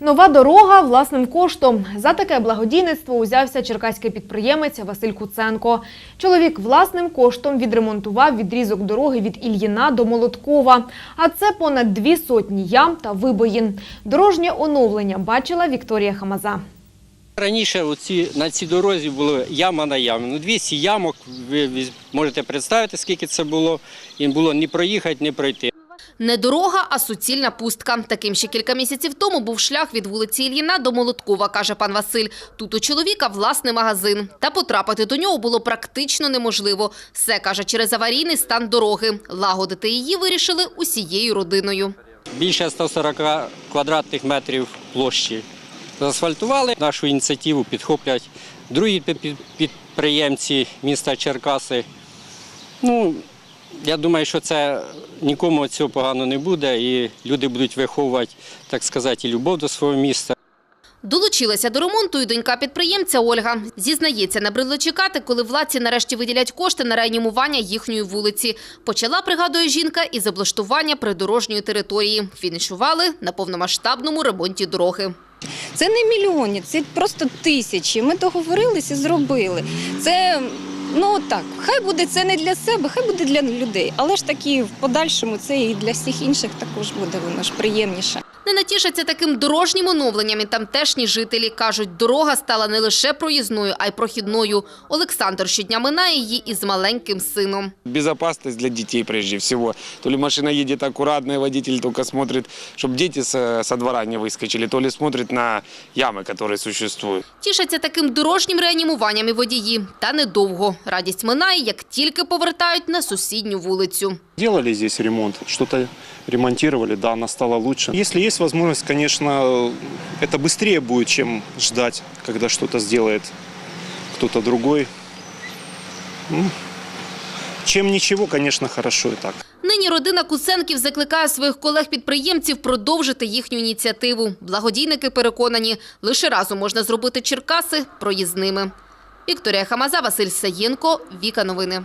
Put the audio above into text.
Нова дорога власним коштом. За таке благодійництво узявся черкаський підприємець Василь Куценко. Чоловік власним коштом відремонтував відрізок дороги від Ільїна до Молоткова. А це понад дві сотні ям та вибоїн. Дорожнє оновлення бачила Вікторія Хамаза. Раніше оці, на цій дорозі було яма на ямі. Ну, 200 ямок, ви можете представити, скільки це було. Їм було ні проїхати, ні пройти. Не дорога, а суцільна пустка. Таким ще кілька місяців тому був шлях від вулиці Ільїна до Молоткова, каже пан Василь. Тут у чоловіка власний магазин. Та потрапити до нього було практично неможливо. Все, каже, через аварійний стан дороги. Лагодити її вирішили усією родиною. Більше 140 квадратних метрів площі. Заасфальтували нашу ініціативу, підхоплять другі пі- пі- підприємці міста Черкаси. Ну, я думаю, що це нікому цього погано не буде, і люди будуть виховувати, так сказати, і любов до свого міста. Долучилася до ремонту і донька підприємця Ольга. Зізнається, набридло чекати, коли владці нарешті виділять кошти на реанімування їхньої вулиці. Почала, пригадує жінка, із облаштування придорожньої території. Фінішували на повномасштабному ремонті дороги. Це не мільйони, це просто тисячі. Ми договорилися і зробили. Це ну так, хай буде це не для себе, хай буде для людей. Але ж таки в подальшому це і для всіх інших також буде воно ж приємніше. Не натішаться таким дорожнім оновленням і тамтешні жителі. Кажуть, дорога стала не лише проїзною, а й прохідною. Олександр щодня минає її із маленьким сином. Безопасность для детей прежде всего. То ли машина едет аккуратно, и водитель только смотрит, чтобы дети со, со двора не выскочили, то ли смотрит на ямы, которые существуют. Тішаться таким дорожнім реанімуванням і водії. Та недовго. Радість минає, як тільки повертають на сусідню вулицю. Делали здесь ремонт, что-то ремонтировали, да, она стала лучше. Если есть возможность, конечно, это быстрее будет, чем ждать, когда что-то сделает кто-то другой. М, Чем ничего, конечно, хорошо и так. Нині родина Куценків закликає своїх колег-підприємців продовжити їхню ініціативу. Благодійники переконані, лише разом можна зробити Черкаси проїзними. Вікторія Хамаза, Василь Саєнко, Віка Новини.